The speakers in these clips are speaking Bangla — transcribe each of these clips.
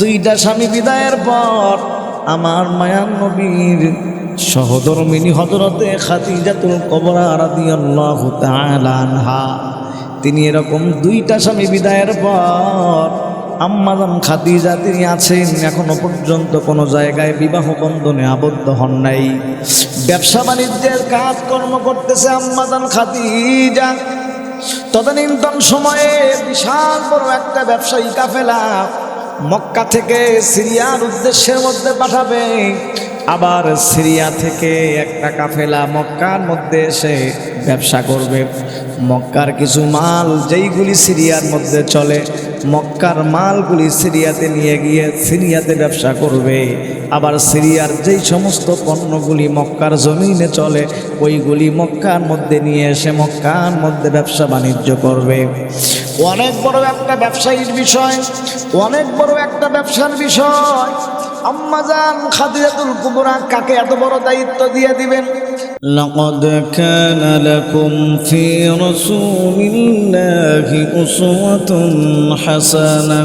দুইটা স্বামী বিদায়ের পর আমার মায়ান নবীর সহধর্মিনী হজরতে খাতিজাতুল কবরা রাদিয়াল্লাহু তিনি এরকম দুইটা স্বামী বিদায়ের পর আম্মাদাম খাদিজা তিনি আছেন, এখনও পর্যন্ত কোনো জায়গায় বিবাহ বন্ধনে আবদ্ধ হন নাই। ব্যবসা বাণিজ্যের কাজকর্ম করতেছে আম্মাদান খাদিজা। তদানীন্তন সময়ে বিশাল বড় একটা ব্যবসায়ী কাফেলা মক্কা থেকে সিরিয়ার উদ্দেশ্যের মধ্যে পাঠাবে। আবার সিরিয়া থেকে একটা কাফেলা মক্কার মধ্যে এসে ব্যবসা করবে। মক্কার কিছু মাল যেইগুলি সিরিয়ার মধ্যে চলে, মক্কার মালগুলি সিরিয়াতে নিয়ে গিয়ে সিরিয়াতে ব্যবসা করবে। আবার সিরিয়ার যেই সমস্ত পণ্যগুলি মক্কার জমিনে চলে, ওইগুলি মক্কার মধ্যে নিয়ে এসে মক্কার মধ্যে ব্যবসা বাণিজ্য করবে। অনেক বড় একটা ব্যবসায়ীর বিষয় অনেক বড় একটা ব্যবসার বিষয় আম্মাজান খাদিজাতুল কুবরা কাকে এত বড় দায়িত্ব দিয়ে দিবেন لقد كان لكم في رسول الله أسوة حسنة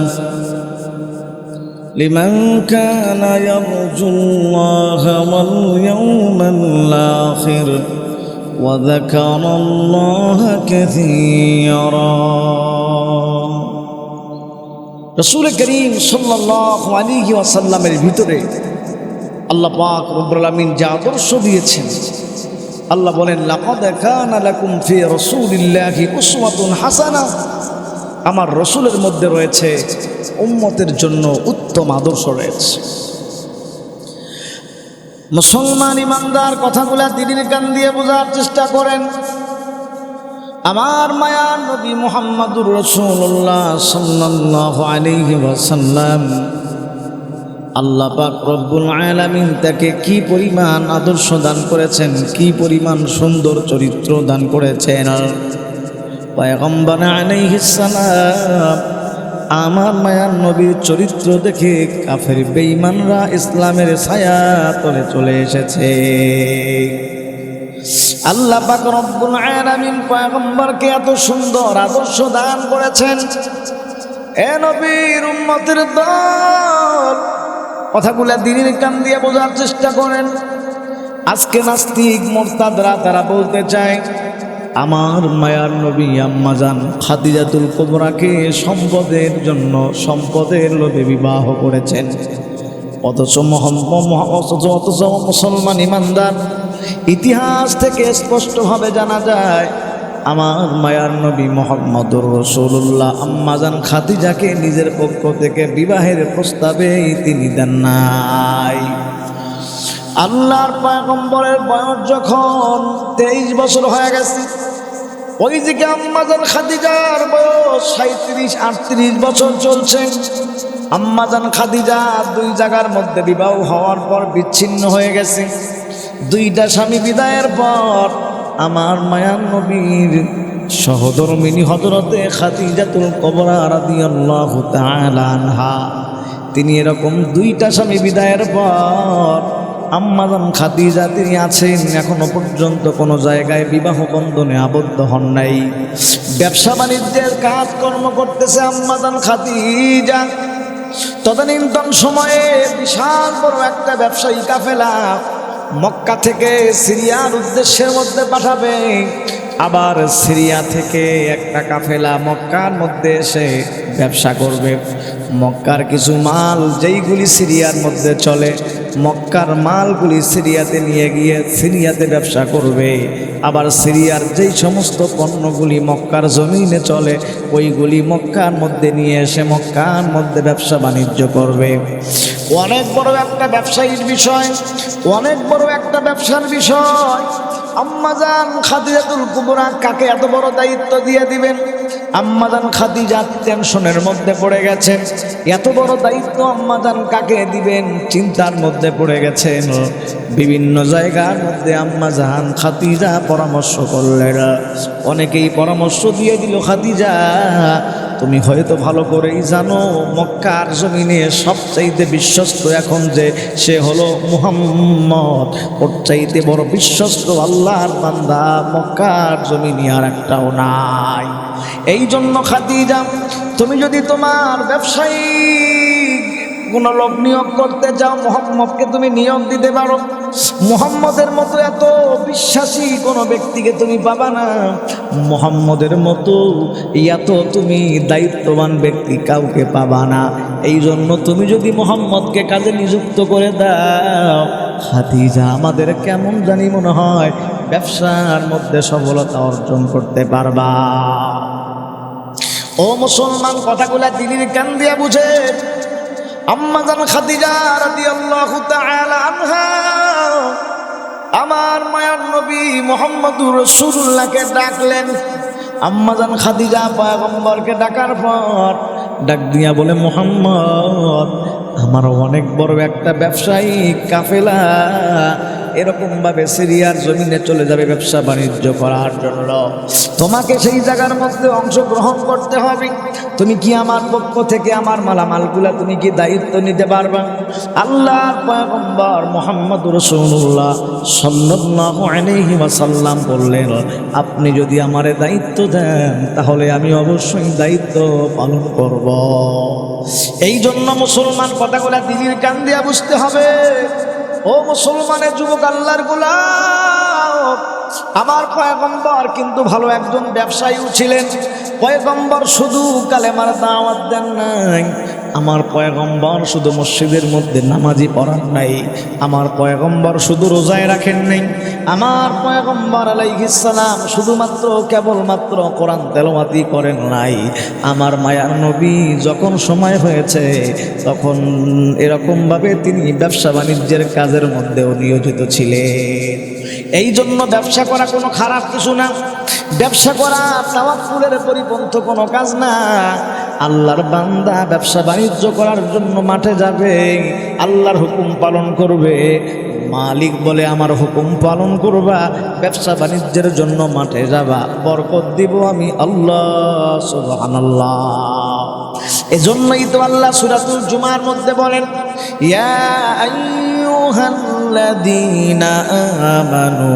لمن كان يرجو الله واليوم الآخر وذكر الله كثيرا রসুল করিম সাল্লাহ আলী ওয়াসাল্লামের ভিতরে আল্লাহ পাক রব্বুল আমিন যা আদর্শ দিয়েছেন আল্লাহ বলেন লাকাদ কানা লাকুম ফি রাসূলিল্লাহি উসওয়াতুন হাসানা আমার রসুলের মধ্যে রয়েছে উম্মতের জন্য উত্তম আদর্শ রয়েছে মুসলমান ইমানদার কথাগুলা দিদির কান দিয়ে বোঝার চেষ্টা করেন। আমার মায়ার নবী মোহাম্মদুর রসুল্লাহ আল্লাহ পাক রব্বুল আলামিন তাকে কি পরিমাণ আদর্শ দান করেছেন, কি পরিমাণ সুন্দর চরিত্র দান করেছেন। পয়গম্বর আলাইহিস সালাম আমার মায়ার নবীর চরিত্র দেখে কাফের বেঈমানরা ইসলামের ছায়া তলে চলে এসেছে। আল্লাহ পাক এত সুন্দর আদর্শ দান করেছেন। এ নবীর উম্মতের দল। কথাগুলা দিনের কান দিয়ে বোঝার চেষ্টা করেন। আজকে নাস্তিক মোরতাদরা তারা বলতে চায় আমার মায়ার নবী আম্মাজান খাদিজাতুল কোবরাকে সম্পদের জন্য সম্পদের লোভে বিবাহ করেছেন। অথচ অথচ মুসলমান ইমানদার। ইতিহাস থেকে স্পষ্টভাবে জানা যায়, আমার মায়ার নবী মোহাম্মদুর রসুল্লাহ আম্মাজান খাদিজাকে নিজের পক্ষ থেকে বিবাহের প্রস্তাবে তিনি দেন নাই। আল্লাহর পয়গম্বরের বয়স যখন তেইশ বছর হয়ে গেছে ওই দিকে আম্মাজান খাদিজার বয়স সাঁত্রিশ আটত্রিশ বছর চলছে। আম্মাজান খাদিজা দুই জায়গার মধ্যে বিবাহ হওয়ার পর বিচ্ছিন্ন হয়ে গেছে। দুইটা স্বামী বিদায়ের পর আমার মায়ান নবীর সহধর্মিনী হজরতে খাদিজাতুল কবরা আনহা। তিনি এরকম দুইটা স্বামী বিদায়ের পর আম্মাজান খাদিজা, তিনি আছেন, এখনও পর্যন্ত কোনো জায়গায় বিবাহ বন্ধনে আবদ্ধ হন নাই। ব্যবসা বাণিজ্যের কাজকর্ম করতেছে আম্মাজান খাদিজা। তদানীন্তন সময়ে বিশাল বড় একটা ব্যবসায়ী কাফেলা মক্কা থেকে সিরিয়ার উদ্দেশ্যের মধ্যে পাঠাবে। আবার সিরিয়া থেকে একটা কাফেলা মক্কার মধ্যে এসে ব্যবসা করবে। মক্কার কিছু মাল যেইগুলি সিরিয়ার মধ্যে চলে, মক্কার মালগুলি সিরিয়াতে নিয়ে গিয়ে সিরিয়াতে ব্যবসা করবে। আবার সিরিয়ার যেই সমস্ত পণ্যগুলি মক্কার জমিনে চলে, ওইগুলি মক্কার মধ্যে নিয়ে এসে মক্কার মধ্যে ব্যবসা বাণিজ্য করবে। অনেক বড় একটা ব্যবসায়ীর বিষয়, অনেক বড় একটা ব্যবসার বিষয়। আম্মাজান খাদিজাতুল কুবরা কাকে এত বড় দায়িত্ব দিয়ে দিবেন? আম্মাজান খাদিজা টেনশনের মধ্যে পড়ে গেছেন এত বড় দায়িত্ব আম্মাদান কাকে দিবেন? চিন্তার মধ্যে পড়ে গেছেন। বিভিন্ন জায়গার মধ্যে আম্মা জাহান খাদিজা পরামর্শ করলেন। অনেকেই পরামর্শ দিয়ে দিল খাদিজা তুমি হয়তো ভালো করেই জানো, মক্কার জমিনে সবচাইতে বিশ্বস্ত এখন যে সে হলো মুহাম্মদ। ওর চাইতে বড় বিশ্বস্ত আল্লাহর বান্দা মক্কার জমিনে আর একটাও নাই। এই জন্য খাদিজা, তুমি যদি তোমার ব্যবসায়ী কোন লোক নিয়োগ করতে যাও মোহাম্মদকে তুমি নিয়োগ দিতে পারো। মোহাম্মদের মতো এত বিশ্বাসী কোনো ব্যক্তিকে তুমি পাবা না। মোহাম্মদের মতো এত তুমি দায়িত্ববান ব্যক্তি কাউকে পাবা না। এই জন্য তুমি যদি মোহাম্মদকে কাজে নিযুক্ত করে দাও, খাদিজা, আমাদের কেমন জানি মনে হয় ব্যবসার মধ্যে সফলতা অর্জন করতে পারবা। ও মুসলমান, কথাগুলা দিলির কান দিয়া বুঝে। আম্মাজান খাদিজা রাদিয়াল্লাহু তাআলা আনহা আমার মায়ার নবী মোহাম্মদুর রসুল্লাহকে ডাকলেন। আম্মাজান খাদিজা পয়গম্বরকে ডাকার পর ডাক দিয়া বলে, মোহাম্মদ, আমার অনেক বড় একটা ব্যবসায়ী কাফেলা। এরকম ভাবে সিরিয়ার জমিনে চলে যাবে ব্যবসা বাণিজ্য করার জন্য। তোমাকে সেই জায়গার মধ্যে অংশগ্রহণ করতে হবে। তুমি কি আমার পক্ষ থেকে আমার মালামালগুলা তুমি কি দায়িত্ব নিতে পারবা? আল্লাহ পয়গম্বর মোহাম্মদ রসুল্লাহ আলাইহি ওয়াসাল্লাম বললেন, আপনি যদি আমারে দায়িত্ব দেন, তাহলে আমি অবশ্যই দায়িত্ব পালন করব। এই জন্য মুসলমান কথাগুলা দিলির কান দিয়া বুঝতে হবে। ও মুসলমানের যুবক আল্লাহর গোলাপ, আমার পয়গম্বর কিন্তু ভালো একজন ব্যবসায়ীও ছিলেন। কয়েকম্বর শুধু কালেমার দাওয়াত দেন নাই আমার পয়গম্বর শুধু মসজিদের মধ্যে নামাজি পড়ান নাই। আমার পয়গম্বর শুধু রোজায় রাখেন নাই। আমার পয়গম্বর আলাইহিসালাম শুধুমাত্র কেবলমাত্র কোরআন তেলাওয়াতি করেন নাই। আমার মায়ার নবী যখন সময় হয়েছে, তখন এরকমভাবে তিনি ব্যবসা বাণিজ্যের কাজের মধ্যেও নিয়োজিত ছিলেন। এই জন্য ব্যবসা করা কোনো খারাপ কিছু না। ব্যবসা করা তাওয়াক্কুলের পরিপন্থ কোনো কাজ না। আল্লাহর বান্দা ব্যবসা বাণিজ্য করার জন্য মাঠে যাবে, আল্লাহর হুকুম পালন করবে। মালিক বলে, আমার হুকুম পালন করবা, ব্যবসা বাণিজ্যের জন্য মাঠে যাবা। বরকত দিব আমি আল্লাহ এজন্যই তো আল্লাহ সুরাতুল জুমার মধ্যে বলেন, ইয়া আইয়ুহাল্লাযীনা আমানু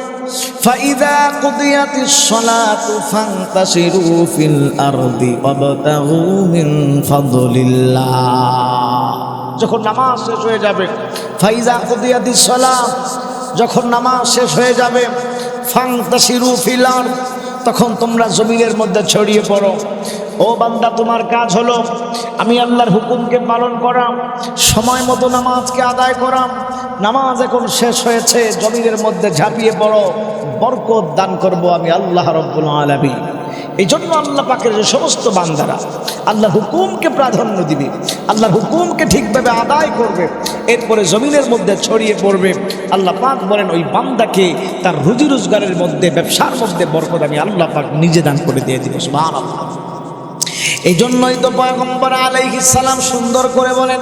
فإذا قضيت الصلاة فانتشروا في الأرض وابتغوا من فضل الله যখন নামাজ শেষ হয়ে যাবে ফাইজা কুদিয়াতি সলাম যখন নামাজ শেষ হয়ে যাবে ফাংতাসিরু ফিলার তখন তোমরা জমিনের মধ্যে ছড়িয়ে পড়ো ও বান্দা তোমার কাজ হলো আমি আল্লাহর হুকুমকে পালন করাম সময় মতো নামাজকে আদায় করাম নামাজ এখন শেষ হয়েছে, জমিনের মধ্যে ঝাঁপিয়ে পড়ো, বরকত দান করব আমি আল্লাহ রব্বুল আলমী এই জন্য আল্লাহ পাকের যে সমস্ত বান্দারা আল্লাহর হুকুমকে প্রাধান্য দিবে আল্লাহর হুকুমকে ঠিকভাবে আদায় করবে, এরপরে জমিনের মধ্যে ছড়িয়ে পড়বে। আল্লাহ পাক বলেন, ওই বান্দাকে তার রুজি রোজগারের মধ্যে, ব্যবসার মধ্যে বরকত আমি আল্লাহ পাক নিজে দান করে দিয়ে দিব এই জন্যই তো পয়গম্বর আলাইহিস সালাম সুন্দর করে বলেন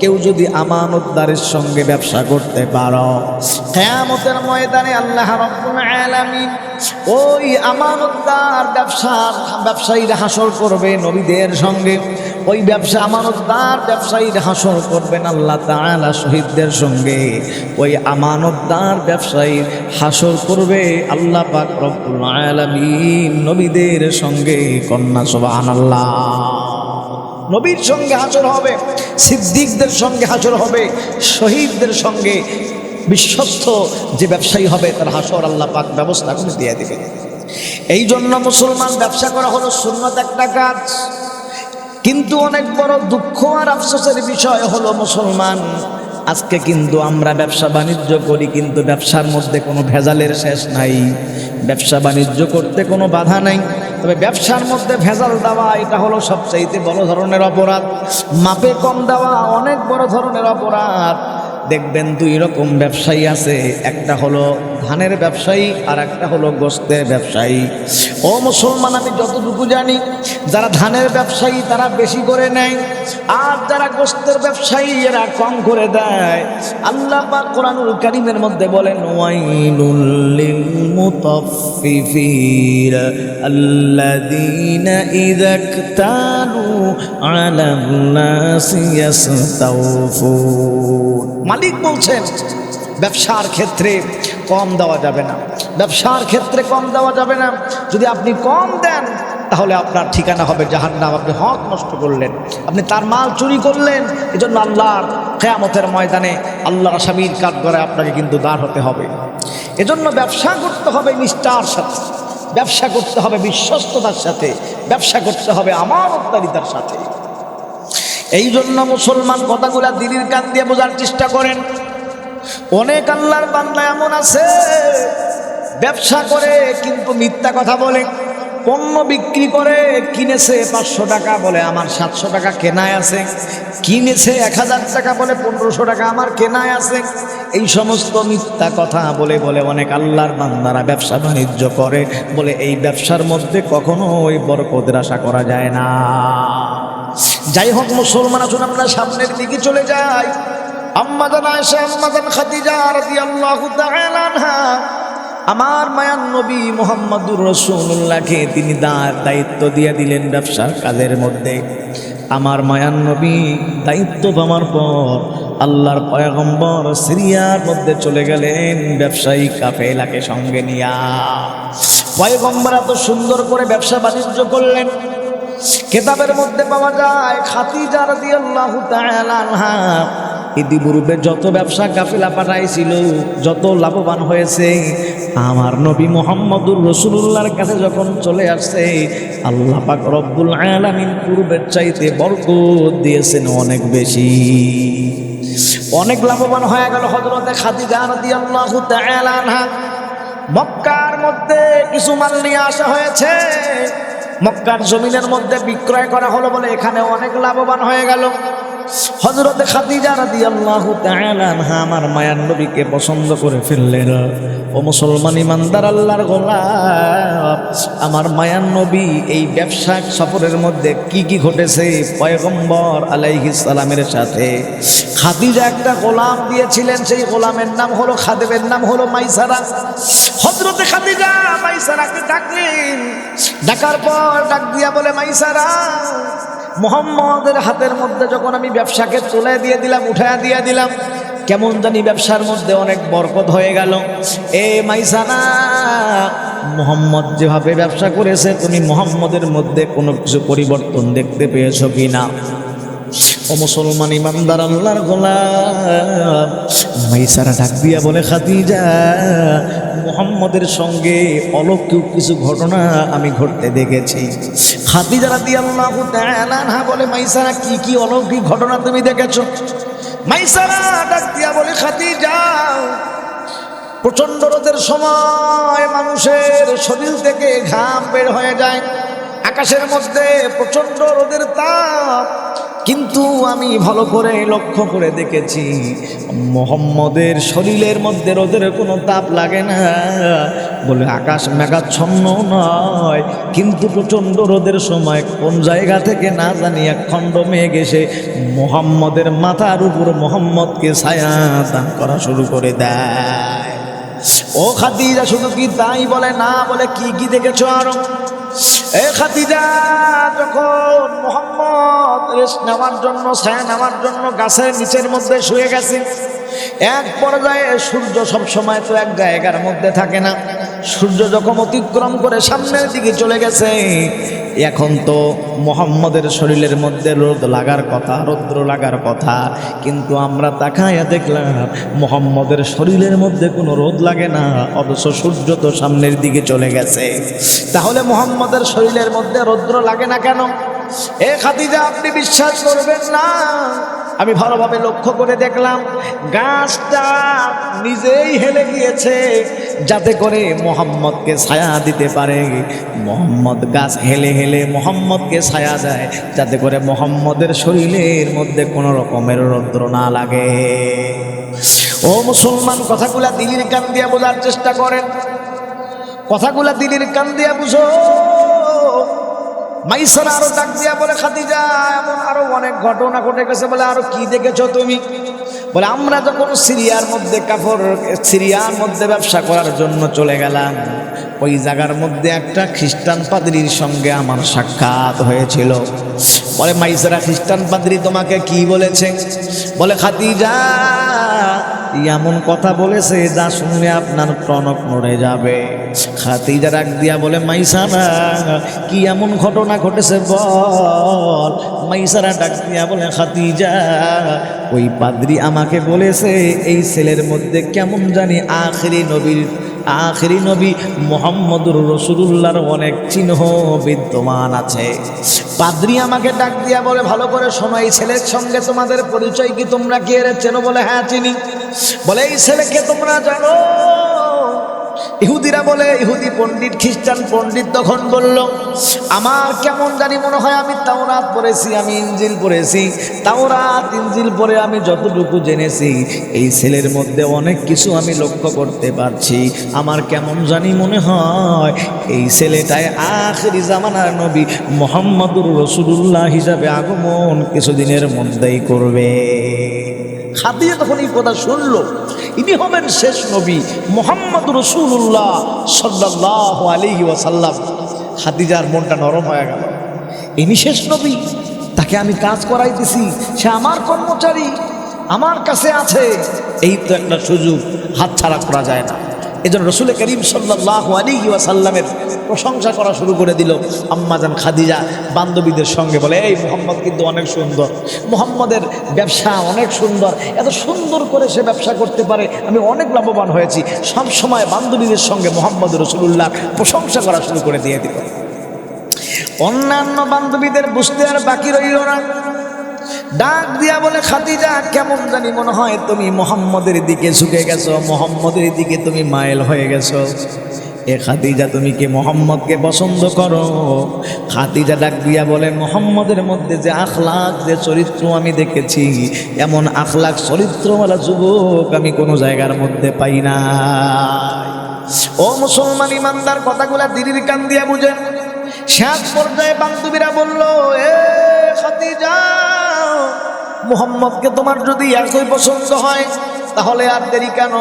কেউ যদি আমানতদারের সঙ্গে ব্যবসা করতে পারো, কেয়ামতের ময়দানে আল্লাহ ওই আমানতদার ব্যবসার ব্যবসায়ীরা হাসর করবে নবীদের সঙ্গে। ওই ব্যবসা আমানতদার ব্যবসায়ীরা হাসর করবেন আল্লাহ তাআলা শহীদদের সঙ্গে। ওই আমানতদার ব্যবসায়ী হাসর করবে আল্লাহ পাক রব্বুল আলামিন নবীদের সঙ্গে কন্যা সুবহানাল্লাহ। নবীর সঙ্গে হাসর হবে, সিদ্দিকদের সঙ্গে হাসর হবে, শহীদদের সঙ্গে বিশ্বস্ত যে ব্যবসায়ী হবে, তার হাসর আল্লাহ পাক ব্যবস্থা করে দিয়ে দেবে এই জন্য মুসলমান ব্যবসা করা হলো সুন্নত একটা কাজ। কিন্তু অনেক বড় দুঃখ আর আফসোসের বিষয় হলো মুসলমান, আজকে কিন্তু আমরা ব্যবসা বাণিজ্য করি, কিন্তু ব্যবসার মধ্যে কোনো ভেজালের শেষ নাই। ব্যবসা বাণিজ্য করতে কোনো বাধা নাই। তবে ব্যবসার মধ্যে ভেজাল দেওয়া, এটা হলো সবচাইতে বড় ধরনের অপরাধ। মাপে কম দেওয়া, অনেক বড় ধরনের অপরাধ। দেখবেন দুই রকম ব্যবসায়ী আছে, একটা হলো ধানের ব্যবসায়ী আর একটা হলো গোস্তের ব্যবসায়ী। ও মুসলমান, আমি যতটুকু জানি, যারা ধানের ব্যবসায়ী, তারা বেশি করে নেয়। আর যারা গোস্তের ব্যবসায়ী, এরা কম করে দেয়। আল্লাহ পাক কোরআনুল কারিমের মধ্যে বলেন মালিক বলছেন, ব্যবসার ক্ষেত্রে কম দেওয়া যাবে না। ব্যবসার ক্ষেত্রে কম দেওয়া যাবে না। যদি আপনি কম দেন, তাহলে আপনার ঠিকানা হবে জাহান্নাম। আপনি হক নষ্ট করলেন। আপনি তার মাল চুরি করলেন, এজন্য আল্লাহর কেয়ামতের ময়দানে আল্লাহ আসামির কাঠ করে আপনাকে কিন্তু দাঁড় হতে হবে। এজন্য ব্যবসা করতে হবে নিষ্ঠার সাথে। ব্যবসা করতে হবে বিশ্বস্ততার সাথে। ব্যবসা করতে হবে আমার আমানতদারিতার সাথে। এই জন্য মুসলমান কথাগুলা দিলির কান দিয়ে বোঝার চেষ্টা করেন। অনেক আল্লাহর বান্দা এমন আছে। ব্যবসা করে, কিন্তু মিথ্যা কথা বলে। পণ্য বিক্রি করে, কিনেছে পাঁচশো টাকা বলে, আমার সাতশো টাকা কেনায় আছে। কিনেছে এক হাজার টাকা বলে, পনেরোশো টাকা আমার কেনায় আছে। এই সমস্ত মিথ্যা কথা বলে বলে অনেক আল্লাহর বান্দারা ব্যবসা বাণিজ্য করে। বলে, এই ব্যবসার মধ্যে কখনো ওই বরকতের আশা করা যায় না। যাই হোক, মুসলমান আসুন, আমরা সামনের দিকে চলে যাই। আম্মাদান আম্মাদান আমার মায়ান নবী মোহাম্মদুর রসুল্লাহকে তিনি দায়িত্ব দিয়ে দিলেন ব্যবসার কাজের মধ্যে। আমার মায়ান নবী দায়িত্ব পাওয়ার পর আল্লাহর পয়গম্বর সিরিয়ার মধ্যে চলে গেলেন ব্যবসায়ী কাফেলাকে সঙ্গে নিয়া। পয়গম্বর এত সুন্দর করে ব্যবসা বাণিজ্য করলেন। কেতাবের মধ্যে পাওয়া যায় খাতিজা রাদিয়াল্লাহু তাআলা আনহা। ইতিপূর্বে যত ব্যবসা কাফেলা পাঠাইছিল, যত লাভবান হয়েছে, আমার নবী মোহাম্মদুর রসুল্লাহর কাছে যখন চলে আসছে, আল্লাহ পাক রব্বুল আলামিন পূর্বের চাইতে বরকত দিয়েছেন অনেক বেশি। অনেক লাভবান হয়ে গেল হজরতে খাদিজা রাদিয়াল্লাহু আনহা। মক্কার মধ্যে কিছু মাল নিয়ে আসা হয়েছে। মক্কার জমিনের মধ্যে বিক্রয় করা হলো বলে এখানে অনেক লাভবান হয়ে গেল। হজরতে খাদিজা তাআলা আনহা আমার মায়ার নবীকে পছন্দ করে ফেললেন। ও মুসলমান ইমানদার আল্লাহর গোলাপ, আমার মায়ার নবী এই ব্যবসা সফরের মধ্যে কি কি ঘটেছে? পয়গম্বর আলাইহিস সালামের সাথে খাদিজা একটা গোলাম দিয়েছিলেন, সেই গোলামের নাম হলো খাদেবের নাম হলো মাইসারা। হজরতে খাদিজা মাইসারাকে ডাকলেন, ডাকার পর ডাক দিয়া বলে, মাইসারা মোহাম্মদের হাতের মধ্যে যখন আমি ব্যবসাকে তুলে দিয়ে দিলাম, উঠায় দিয়ে দিলাম, কেমন জানি ব্যবসার মধ্যে অনেক বরকত হয়ে গেল। এ মাইসানা, মোহাম্মদ যেভাবে ব্যবসা করেছে, তুমি মোহাম্মদের মধ্যে কোনো কিছু পরিবর্তন দেখতে পেয়েছ কি না ও মুসলমান ইমানদার আল্লাহর গোলাম মাইসারা ডাক দিয়া বলে, খাদিজা মোহাম্মদের সঙ্গে অলৌকিক কিছু ঘটনা আমি ঘটতে দেখেছি। খাদিজা রাদি আল্লাহ তাআলা বলে, মাইসারা, কি কি অলৌকিক ঘটনা তুমি দেখেছ? মাইসারা ডাক দিয়া বলে, খাদিজা, প্রচণ্ড রোদের সময় মানুষের শরীর থেকে ঘাম বের হয়ে যায়। আকাশের মধ্যে প্রচণ্ড রোদের তাপ। কিন্তু আমি ভালো করে লক্ষ্য করে দেখেছি, মোহাম্মদের শরীরের মধ্যে রোদের কোনো তাপ লাগে না। বলে আকাশ মেঘাচ্ছন্ন নয়, কিন্তু প্রচণ্ড রোদের সময় কোন জায়গা থেকে না জানি এক খণ্ড এসে মোহাম্মদের মাথার উপর মোহাম্মদকে ছায়া দান করা শুরু করে দেয়। ও খাদিজা, শুধু কি তাই বলে? না বলে কি কি দেখেছ আরও? এ খাদিজা, যখন মোহাম্মদ রেস্ট নেওয়ার জন্য, ছায়া নেওয়ার জন্য গাছের নিচের মধ্যে শুয়ে গেছে এক পর্যায়ে সূর্য সব সময় তো এক জায়গার মধ্যে থাকে না। সূর্য যখন অতিক্রম করে সামনের দিকে চলে গেছে, এখন তো মোহাম্মদের শরীরের মধ্যে রোদ লাগার কথা, রৌদ্র লাগার কথা, কিন্তু আমরা তাকাইয়া দেখলাম মোহাম্মদের শরীরের মধ্যে কোনো রোদ লাগে না, অথচ সূর্য তো সামনের দিকে চলে গেছে। তাহলে মোহাম্মদের শরীরের মধ্যে রৌদ্র লাগে না কেন? এ খাদিজা, আপনি বিশ্বাস করবেন না। আমি ভালোভাবে লক্ষ্য করে দেখলাম, গাছটা নিজেই হেলে গিয়েছে, যাতে করে মোহাম্মদকে ছায়া দিতে পারে। মোহাম্মদ গাছ হেলে হেলে মোহাম্মদকে ছায়া দেয়, যাতে করে মোহাম্মদের শরীরের মধ্যে কোনো রকমের রৌদ্র না লাগে। ও মুসলমান, কথাগুলা দিলির কান দিয়া বোঝার চেষ্টা করেন। কথাগুলা দিলির কান দিয়া বুঝো। মাইসারা আরও ডাক দিয়া বলে, খাদিজা, এমন আরও অনেক ঘটনা ঘটে গেছে বলে আরও কি দেখেছ তুমি? বলে, আমরা যখন সিরিয়ার মধ্যে কাপড় সিরিয়ার মধ্যে ব্যবসা করার জন্য চলে গেলাম, ওই জায়গার মধ্যে একটা খ্রিস্টান পাদ্রির সঙ্গে আমার সাক্ষাৎ হয়েছিল। বলে, মাইসারা খ্রিস্টান পাদ্রি তোমাকে কি বলেছে? বলে, খাদিজা, এমন কথা বলেছে যা শুনলে আপনার টনক নড়ে যাবে। খাতিজা রাখ দিয়া বলে মাইসারা কি এমন ঘটনা ঘটেছে বল? মাইসারা ডাক দিয়া বলে, খাতিজা, ওই পাদ্রি আমাকে বলেছে, এই ছেলের মধ্যে কেমন জানি আখেরি নবীর, আখেরি নবী মোহাম্মদুর রসুল্লাহর অনেক চিহ্ন বিদ্যমান আছে। পাদ্রি আমাকে ডাক দিয়া বলে, ভালো করে শোনো, এই ছেলের সঙ্গে তোমাদের পরিচয় কি তোমরা কি এর চেনো? বলে হ্যাঁ চিনি। বলে, এই ছেলেকে তোমরা জানো? ইহুদিরা বলে, ইহুদি পণ্ডিত, খ্রিস্টান পণ্ডিত তখন বলল, আমার কেমন জানি মনে হয় আমি তাওরাত পড়েছি, আমি ইঞ্জিল পড়েছি। তাওরাত ইঞ্জিল পড়ে আমি যতটুকু জেনেছি, এই ছেলের মধ্যে অনেক কিছু আমি লক্ষ্য করতে পারছি। আমার কেমন জানি মনে হয় এই ছেলেটায় আখরি জামানার নবী মোহাম্মদুর রসুল্লাহ হিসাবে আগমন কিছুদিনের মধ্যেই করবে। খাদিজা তখন এই কথা শুনলো। ইনি হবেন শেষ নবী মোহাম্মদ রসুল্লাহ সাল্লাহ আলিহি ওয়াসাল্লাম। হাদিজার মনটা নরম হয়ে গেল। ইনি শেষ নবী, তাকে আমি কাজ করাইতেছি, সে আমার কর্মচারী, আমার কাছে আছে। এই তো একটা সুযোগ, হাতছাড়া করা যায় না। এজন্য রসুল করিম সাল্লাহ আলী ওয়াসাল্লামের প্রশংসা করা শুরু করে দিল। আম্মাজান খাদিজা বান্ধবীদের সঙ্গে বলে, এই মোহাম্মদ কিন্তু অনেক সুন্দর। মোহাম্মদের ব্যবসা অনেক সুন্দর। এত সুন্দর করে সে ব্যবসা করতে পারে। আমি অনেক লাভবান হয়েছি। সব সময় বান্ধবীদের সঙ্গে মোহাম্মদ রসুল্লাহ প্রশংসা করা শুরু করে দিয়ে দিল। অন্যান্য বান্ধবীদের বুঝতে আর বাকি রইল না। ডাক দিয়া বলে, খাদিজা, কেমন জানি মনে হয় তুমি মোহাম্মদের দিকে ঝুঁকে গেছো, মোহাম্মদের দিকে তুমি মাইল হয়ে গেছো। এ খাদিজা, তুমি কি মোহাম্মদকে পছন্দ করো? খাদিজা ডাক দিয়া বলে, মোহাম্মদের মধ্যে যে আখলাক যে চরিত্র আমি দেখেছি, এমন আখলাক চরিত্রওয়ালা যুবক আমি কোনো জায়গার মধ্যে পাই না ও মুসলমান ইমানদার, কথাগুলা দিদির কান দিয়া বুঝেন শেষ পর্যায়ে বান্ধবীরা বলল, এ খাদিজা মোহাম্মদকে তোমার যদি একই পছন্দ হয়, তাহলে আর দেরি কেন?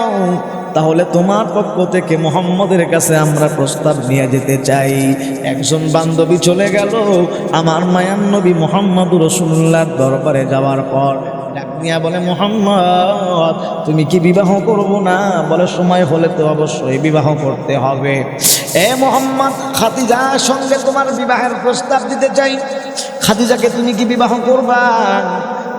তাহলে তোমার পক্ষ থেকে মোহাম্মদের কাছে আমরা প্রস্তাব নিয়ে যেতে চাই। একজন বান্ধবী চলে গেল, আমার মায়ান নবী মোহাম্মদ রসুল্লাহর দরবারে যাওয়ার পর ডাক দিয়া বলে, মোহাম্মদ, তুমি কি বিবাহ করব না? বলে, সময় হলে তো অবশ্যই বিবাহ করতে হবে। এ মোহাম্মদ, খাদিজার সঙ্গে তোমার বিবাহের প্রস্তাব দিতে চাই। খাদিজাকে তুমি কি বিবাহ করবা?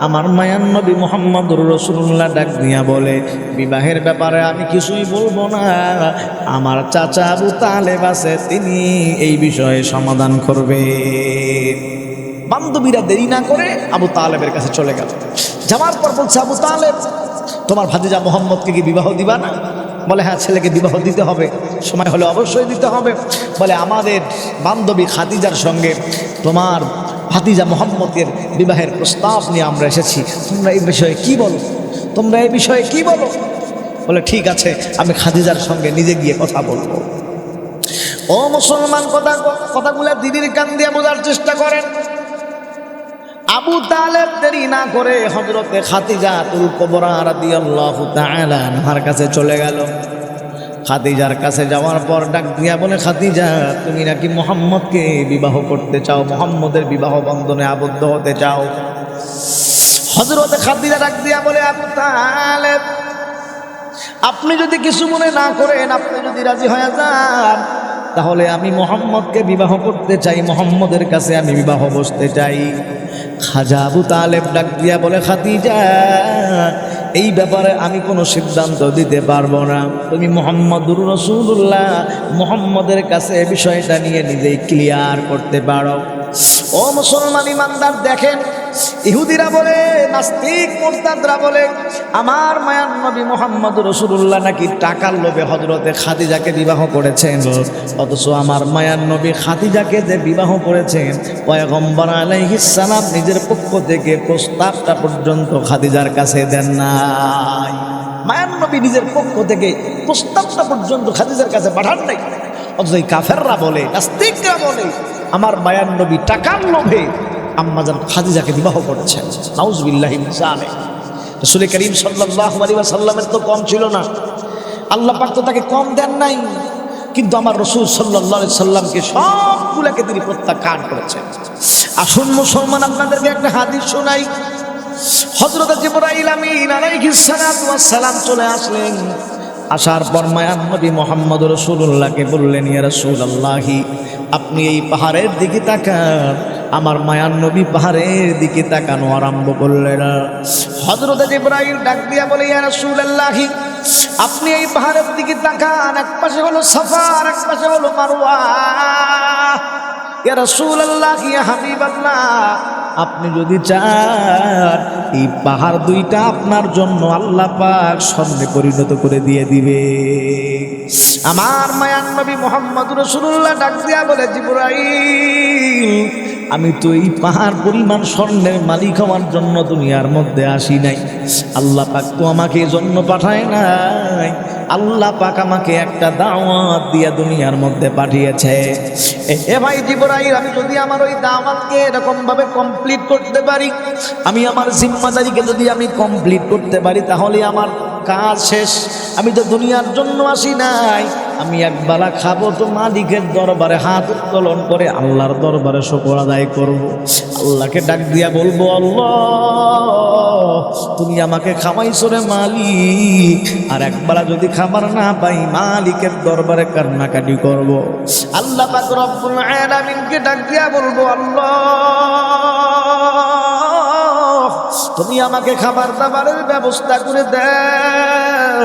আমার মায়ান নবী মোহাম্মদুর রসুল্লাহ ডাক দিয়া বলে, বিবাহের ব্যাপারে আমি কিছুই বলব না। আমার চাচা আবু তালেব আছে, তিনি এই বিষয়ে সমাধান করবে। বান্ধবীরা দেরি না করে আবু তালেবের কাছে চলে গেল। যাওয়ার পর বলছে, আবু তালেব, তোমার ভাতিজা মোহাম্মদকে কি বিবাহ দিবা না? বলে হ্যাঁ ছেলেকে বিবাহ দিতে হবে, সময় হলে অবশ্যই দিতে হবে। বলে, আমাদের বান্ধবী খাদিজার সঙ্গে তোমার ভাতিজা মোহাম্মদের বিবাহের প্রস্তাব নিয়ে আমরা এসেছি। তোমরা এই বিষয়ে কি বলো? তোমরা এই বিষয়ে কি বলো? বলে, ঠিক আছে, আমি খাদিজার সঙ্গে নিজে গিয়ে কথা বলব। ও মুসলমান, কথা কথাগুলো দিদির কান দিয়ে বোঝার চেষ্টা করেন। আবু তালেব দেরি না করে হজরতে খাতিজা তুল কবরা রাদিয়াল্লাহু তাআলা আনহার কাছে চলে গেল। খাদিজার কাছে যাওয়ার পর ডাক দিয়া বলে, খাদিজা, তুমি নাকি মোহাম্মদকে বিবাহ করতে চাও? মোহাম্মদের বিবাহ বন্ধনে আবদ্ধ হতে চাও? হজরতে খাদিজা ডাক দিয়া বলে তালেব, আপনি যদি কিছু মনে না করেন, আপনি যদি রাজি হয়ে যান, তাহলে আমি মোহাম্মদকে বিবাহ করতে চাই, মোহাম্মদের কাছে আমি বিবাহ বসতে চাই। খাজা আবু তালেব ডাক দিয়া বলে, খাদিজা এই ব্যাপারে আমি কোনো সিদ্ধান্ত দিতে পারব না। তুমি মোহাম্মদুর রসুল্লাহ মোহাম্মদের কাছে এ বিষয়টা নিয়ে নিজেই ক্লিয়ার করতে পারো। ও মুসলমান ইমানদার, দেখেন, ইহুদিরা বলে, নাস্তিক, মোরতাদরা বলে, আমার মায়ান নবী মোহাম্মদ রসুল্লাহ নাকি টাকার লোভে হজরতে খাদিজাকে বিবাহ করেছেন? অথচ আমার মায়ান নবী খাদিজাকে যে বিবাহ করেছেন, পয়গম্বর আলাইহিস সালাম নিজের পক্ষ থেকে প্রস্তাবটা পর্যন্ত খাদিজার কাছে দেন নাই। মায়ান নবী নিজের পক্ষ থেকে প্রস্তাবটা পর্যন্ত খাদিজার কাছে পাঠান নাই। অথচ কাফেররা বলে, নাস্তিকরা বলে আমার মায়ান নবী টাকার লোভে আম্মাজান খাদিজাকে বিবাহ করেছেন। নাউজবিল্লাহি মিসালে রসুল করিম সাল্লাল্লাহু আলাইহি ওয়াসাল্লামের তো কম ছিল না। আল্লাহ পাক তো তাকে কম দেন নাই। কিন্তু আমার রসুল আলাইহি সাল্লামকে সবগুলোকে তিনি প্রত্যাখ্যান করেছেন। আসুন মুসলমান, আপনাদেরকে একটা হাদিস শোনাই। হযরত জিবরাইল আমিন আলাইহিস সালাম চলে আসলেন। আসার পর মায়ান নবী মোহাম্মদ রসুল্লাহকে বললেন, ইয়া রাসূলুল্লাহি, আপনি এই পাহাড়ের দিকে তাকান। আমার মায়ান নবী পাহাড়ের দিকে তাকানো আরম্ভ করলেন হযরত জিবরাইল ডাক দিয়া বলে, ইয়া রাসূলুল্লাহি, আপনি এই পাহাড়ের দিকে তাকান। এক পাশে হলো সাফা আর এক পাশে হলো মারওয়া। ইয়া রাসূলুল্লাহ, ইয়া হাবিবাল্লাহ আপনি যদি চান, এই পাহাড় দুইটা আপনার জন্য আল্লাহ পাক স্বর্ণে পরিণত করে দিয়ে দিবে। আমার মায়ান নবী মোহাম্মদ রসুল্লাহ ডাক দিয়া বলে, জিবরাইল, আমি তো এই পাহাড় পরিমাণ স্বর্ণের মালিক হওয়ার জন্য দুনিয়ার মধ্যে আসি নাই। আল্লাহ পাক তো আমাকে জন্য পাঠায় নাই। আল্লাহ পাক আমাকে একটা দাওয়াত দিয়ে দুনিয়ার মধ্যে পাঠিয়েছে। এ- ভাই জিবরাইল, আমি যদি আমার ওই দাওয়াতকে এরকম ভাবে কমপ্লিট করতে পারি, আমি আমার জিম্মাদারিকে যদি আমি কমপ্লিট করতে পারি, তাহলে আমার কাজ শেষ। আমি তো দুনিয়ার জন্য আসি নাই। আমি একবেলা খাব তো মালিকের দরবারে হাত উত্তোলন করে আল্লাহর দরবারে শকর আদায় করব। আল্লাহকে ডাক দিয়া বলব, আল্লাহ, তুমি আমাকে খাওয়াইছো রে মালিক। আর একবেলা যদি খাবার না পাই, মালিকের দরবারে কান্নাকাটি করব। আল্লাহ পাক রব্বুল আলামিনকে ডাক দিয়া বলব, আল্লাহ তুমি আমাকে খাবার দাবারের ব্যবস্থা করে দাও।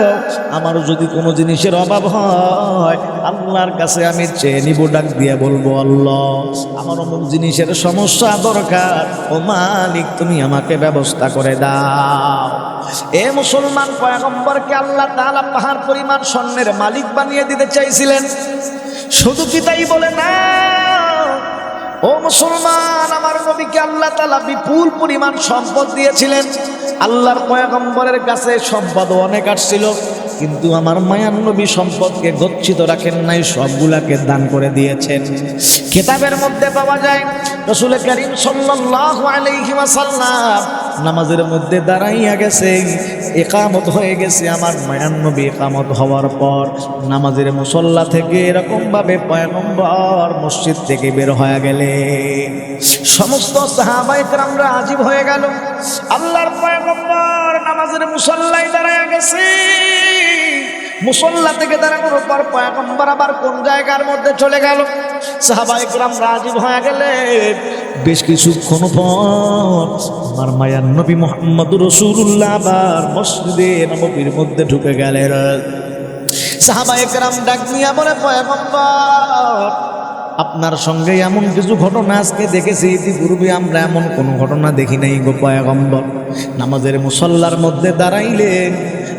আমার যদি কোনো জিনিসের অভাব হয়, আল্লাহর কাছে আমি চেয়ে নিব, ডাক দিয়ে বলব, আল্লাহ, আমার অমুক জিনিসের সমস্যা দরকার। ও মালিক, তুমি আমাকে ব্যবস্থা করে দাও। এ মুসলমান পয়গম্বরকে আল্লাহ তাআলা পাহাড় পরিমাণ স্বর্ণের মালিক বানিয়ে দিতে চাইছিলেন। শুধু কি তাই বলে না? ও মুসলমান, আমার নবীকে আল্লাহ তালা বিপুল পরিমাণ সম্পদ দিয়েছিলেন। আল্লাহর পয়গম্বরের কাছে সম্পদ অনেক আসছিল, কিন্তু আমার মায়ান নবী সম্পদকে গচ্ছিত রাখেন নাই, সবগুলাকে দান করে দিয়েছেন। কিতাবের মধ্যে পাওয়া যায়, রসুল করিম ওয়াসাল্লাম নামাজের মধ্যে দাঁড়াইয়া গেছে একামত হয়ে গেছে আমার। মায়ান নবী একামত হওয়ার পর নামাজের মুসল্লা থেকে এরকম ভাবে পয়গম্বর মসজিদ থেকে বের হয়ে গেলে। সমস্ত সাহাবাইকরামরা আজীব হয়ে গেল। আল্লাহর পয়গম্বর নামাজের মুসল্লায় দাঁড়ায় গেছে। মুসল্লা থেকে দাঁড়ানোর পর পয়গম্বর আবার কোন জায়গার মধ্যে চলে গেল? সাহাবাইকরাম রাজীব হয়ে গেলে বেশ কিছুক্ষণ পর আমার মায়ার নবী মোহাম্মদ রসুল্লাহ আবার মসজিদে নবীর মধ্যে ঢুকে গেলেন। সাহাবা একরাম ডাক দিয়া বলে, পয়গম্বর, আপনার সঙ্গে এমন কিছু ঘটনা আজকে দেখেছি। ইতিপূর্বে আমরা এমন কোনো ঘটনা দেখি নাই গো পয়গম্বর। নামাজের মুসল্লার মধ্যে দাঁড়াইলেন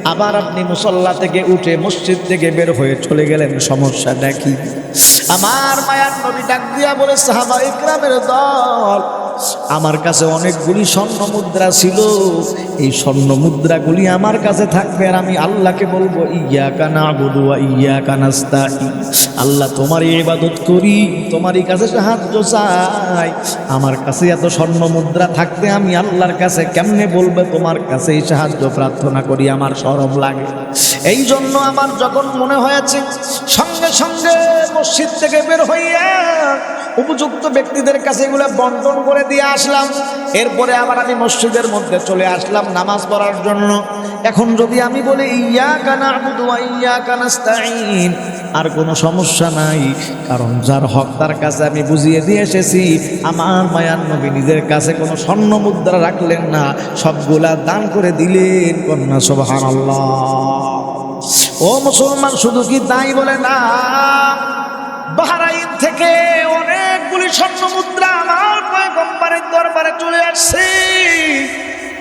আবার আপনি মুসল্লা থেকে উঠে মসজিদ থেকে বের হয়ে চলে গেলেন, সমস্যা নাকি আমার মায়ার নবী ডাক দিয়া বলে সাহাবা ইকরামের দল আমার কাছে অনেকগুলি স্বর্ণ মুদ্রা ছিল। এই স্বর্ণ মুদ্রাগুলি আমার কাছে থাকবে আর আমি আল্লাহকে বলব ইয়া কানা বধুয়া ইয়া কানাস্তাই আল্লাহ তোমারই ইবাদত করি, তোমারই কাছে সাহায্য চাই। আমার কাছে এত স্বর্ণ মুদ্রা থাকতে আমি আল্লাহর কাছে কেমনে বলবে? তোমার কাছে এই সাহায্য প্রার্থনা করি, আমার সরম লাগে। এই জন্য আমার যখন মনে হয়েছে, সঙ্গে সঙ্গে মসজিদ থেকে বের হইয়া উপযুক্ত ব্যক্তিদের কাছে এগুলো বন্টন করে দিয়ে আসলাম। এরপরে আবার আমি মসজিদের মধ্যে চলে আসলাম নামাজ পড়ার জন্য। এখন যদি আমি বলি ইয়া কানা ইয়া কানাস্তাইন আর কোনো সমস্যা নাই, কারণ যার হক তার কাছে আমি বুঝিয়ে দিয়ে এসেছি, আমার মায়ার নবী নিজের কাছে কোনো স্বর্ণ মুদ্রা রাখলেন না, সবগুলা দান করে দিলেন কন্যা সোবাহান ও মুসলমান, শুধু কি তাই বলে না? বাহারাইন থেকে স্বর্ণ মুদ্রা আমার পয়গম্বরের দরবারে চলে আসছি।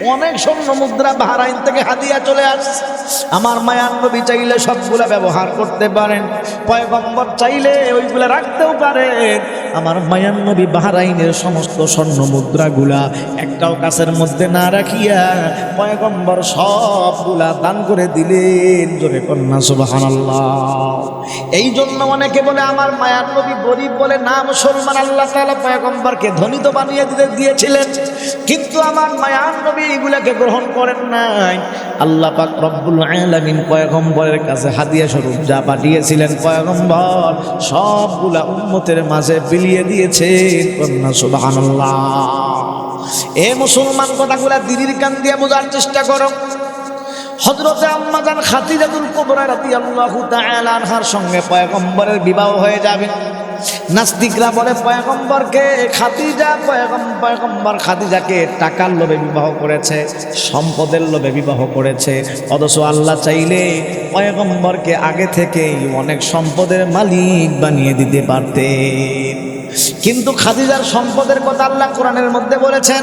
অনেক স্বর্ণ মুদ্রা বাহারাইন থেকে হাদিয়া চলে আসছে। আমার মায়ার নবী চাইলে সবগুলা ব্যবহার করতে পারেন। পয়গম্বর চাইলে ওইগুলা রাখতেও পারেন। আমার মায়ার নবী বাহারাইনের সমস্ত স্বর্ণ মুদ্রাগুলা একটাও কাছের মধ্যে না রাখিয়া পয়গম্বর সবগুলা দান করে দিলেন। জোরে কন্যা, সুবহানাল্লাহ। এই জন্য অনেকে বলে, আমার মায়ার নবী গরিব বলে না মুসলমান। আল্লাহ তাআলা পয়গম্বরকে ধনী তো বানিয়ে দিতে দিয়েছিলেন। কিন্তু আমার মায়ার নবী এগুলাকে গ্রহণ করেন নাই। আল্লাহ পাক রব্বুল আলামিন পয়গম্বরের কাছে হাদিয়া স্বরূপ যা পাঠিয়েছিলেন পয়গম্বর, সবগুলা উম্মতের মাঝে বিলিয়ে দিয়েছে কন্যা সুবহানাল্লাহ। এ মুসলমান কথাগুলা দিদির কান দিয়ে বোঝার চেষ্টা করো। হজরতে আম্মাজান খাতিজাতুল কুবরা রাদিয়াল্লাহু তাআলা আনহার সঙ্গে পয়গম্বরের বিবাহ হয়ে যাবে। নাস্তিকরা বলে, পয়গম্বরকে পয়গম পয়গম্বর খাতিজাকে টাকার লোভে বিবাহ করেছে, সম্পদের লোভে বিবাহ করেছে। অথচ আল্লাহ চাইলে পয়গম্বরকে আগে থেকেই অনেক সম্পদের মালিক বানিয়ে দিতে পারতেন। কিন্তু খাদিজার সম্পদের কথা আল্লাহ কোরআনের মধ্যে বলেছেন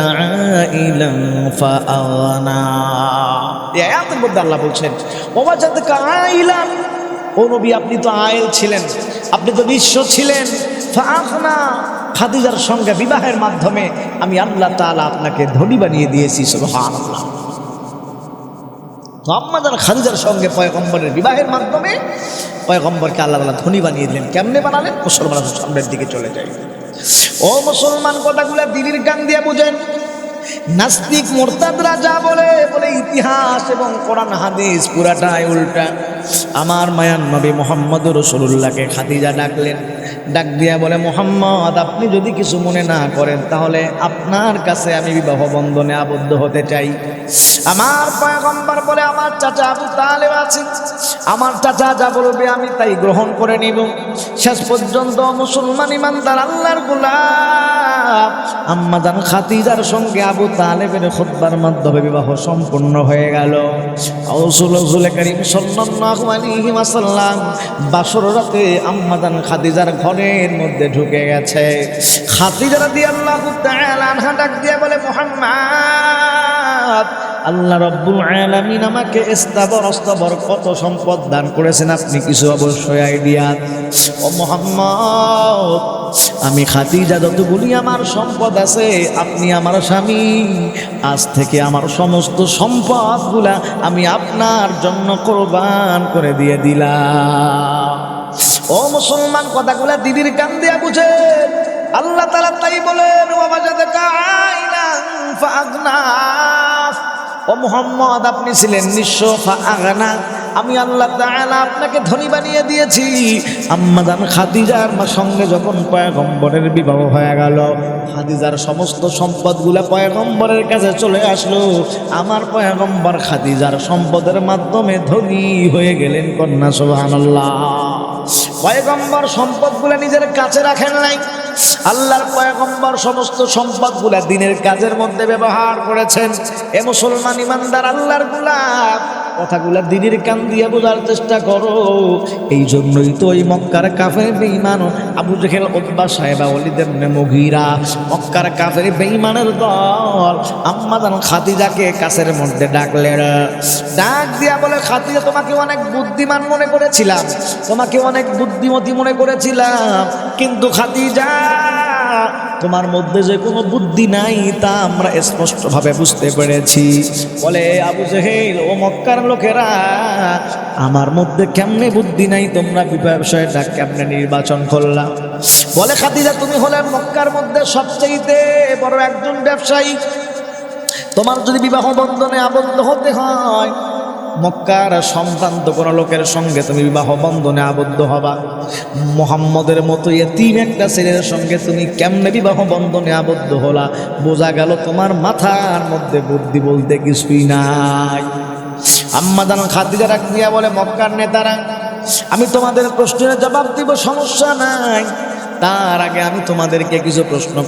عائلا فأغنى এই আয়াতের মধ্যে আল্লাহ বলছেন ওয়াজাদকা আইলান ও নবী আপনি তো আয়েল ছিলেন আপনি তো বিশ্ব ছিলেন ফাখনা খাদিজার সঙ্গে বিবাহের মাধ্যমে আমি আল্লাহ তাআলা আপনাকে ধনী বানিয়ে দিয়েছি সুবহানাল্লাহ তো আম্মাদার খাদিজার সঙ্গে পয়গম্বরের বিবাহের মাধ্যমে পয়গম্বরকে আল্লাহ তাআলা ধনী বানিয়ে দিলেন কেমনে বানালেন মুসলমান সামনের দিকে চলে যায় ও মুসলমান কথাগুলা দিলির গান দিয়ে বুঝেন। নাস্তিক মোরতাদরা যা বলে বলে ইতিহাস এবং কোরআন, হাদিস পুরাটাই উল্টা। আমার মায়ান নবী মোহাম্মদ রসুল্লাহকে খাদিজা ডাকলেন। ডাক দিয়া বলে, মোহাম্মদ, আপনি যদি কিছু মনে না করেন, তাহলে আপনার কাছে আমি বিবাহ বন্ধনে আবদ্ধ হতে চাই। আমার পয়গম্বর বলে, আমার চাচা আবু তালেব আছে আমার চাচা যা বলবে আমি তাই গ্রহণ করে নিব। শেষ পর্যন্ত মুসলমান ইমানদার, আল্লাহর গোলাপ আম্মাদান খাতিজার সঙ্গে আবু তালেবের খুদ্বার মাধ্যমে বিবাহ সম্পূর্ণ হয়ে গেল। করিম সাল্লাল্লাহু আলাইহি ওয়াসাল্লাম বাসর রাতে আম্মাজান খাতিজার ঘরের মধ্যে ঢুকে গেছে। খাদিজা রাদিয়াল্লাহু তাআলা ডাক দিয়ে বলে, মুহাম্মদ! আল্লাহ রব্বুল আলামিন আমাকে অস্তাবর কত সম্পদ দান করেছেন। আপনি কিছু অবশ্যই আইডিয়া? ও মোহাম্মদ, আমি খাদিজা, যতগুলি আমার সম্পদ আছে, আপনি আমার স্বামী, আজ থেকে আমার সমস্ত সম্পদগুলা আমি আপনার জন্য কোরবান করে দিয়ে দিলাম। ও মুসলমান, কথাগুলা দিদির কান দিয়া বুঝে। আল্লাহ তালা তাই বলেন বাবা যাতে ও মোহাম্মদ, আপনি ছিলেন নিঃস্ব আগানা আমি আল্লাহ আপনাকে ধনী বানিয়ে দিয়েছি। আম্মাদান খাদিজার সঙ্গে যখন পয়গম্বরের বিবাহ হয়ে গেল, খাদিজার সমস্ত সম্পদগুলা পয়গম্বরের কাছে চলে আসলো। আমার পয়গম্বর খাদিজার সম্পদের মাধ্যমে ধনী হয়ে গেলেন কন্যা, সুবহানাল্লাহ। পয়গম্বর সম্পদগুলা নিজের কাছে রাখেন নাই। আল্লাহর পয়গম্বর সমস্ত সম্পদগুলা দিনের কাজের মধ্যে ব্যবহার করেছেন। এ মুসলমান ইমানদার আল্লাহর গুলাব কথাগুলা দিনের কান দিয়ে বোঝার চেষ্টা করো। এই জন্যই তো ওই মক্কার কাফের বেঈমান আবু জেহেল ওতবা সাহেবা অলিদেবনে মগিরা মক্কার কাফের বেঈমানের দল আম্মাদান খাদিজাকে কাছের মধ্যে ডাকলেন। ডাক দিয়া বলে, খাদিজা, তোমাকে অনেক বুদ্ধিমান মনে করেছিলাম। তোমাকে অনেক বুদ্ধিমতী মনে করেছিলাম। কিন্তু খাদিজা, তোমার মধ্যে যে কোনো বুদ্ধি নাই তা আমরা স্পষ্টভাবে বুঝতে পেরেছি। বলে আবু জেহেল, ও মক্কার লোকেরা, আমার মধ্যে কেমনে বুদ্ধি নাই? তোমরা ব্যবসায়টা কেমনে নির্বাচন করলাম বলে খাদিজা, তুমি হলে মক্কার মধ্যে সবচেয়েতে বড় একজন ব্যবসায়ী। তোমার যদি বিবাহ বন্ধনে আবদ্ধ হতে হয় মক্কার সম্ভ্রান্ত কোনো লোকের সঙ্গে তুমি বিবাহ বন্ধনে আবদ্ধ হবা। মোহাম্মদের মতো তিন একটা ছেলের সঙ্গে তুমি কেমনে বিবাহ বন্ধনে আবদ্ধ হলা? বোঝা গেল তোমার মাথার মধ্যে বুদ্ধি বলতে কিছুই নাই। আম্মা জান খাদিজা রাখিয়া বলে, মক্কার নেতারা, আমি তোমাদের প্রশ্নের জবাব দিব, সমস্যা নাই। তার আগে আমি তোমাদেরকে কিছু প্রশ্ন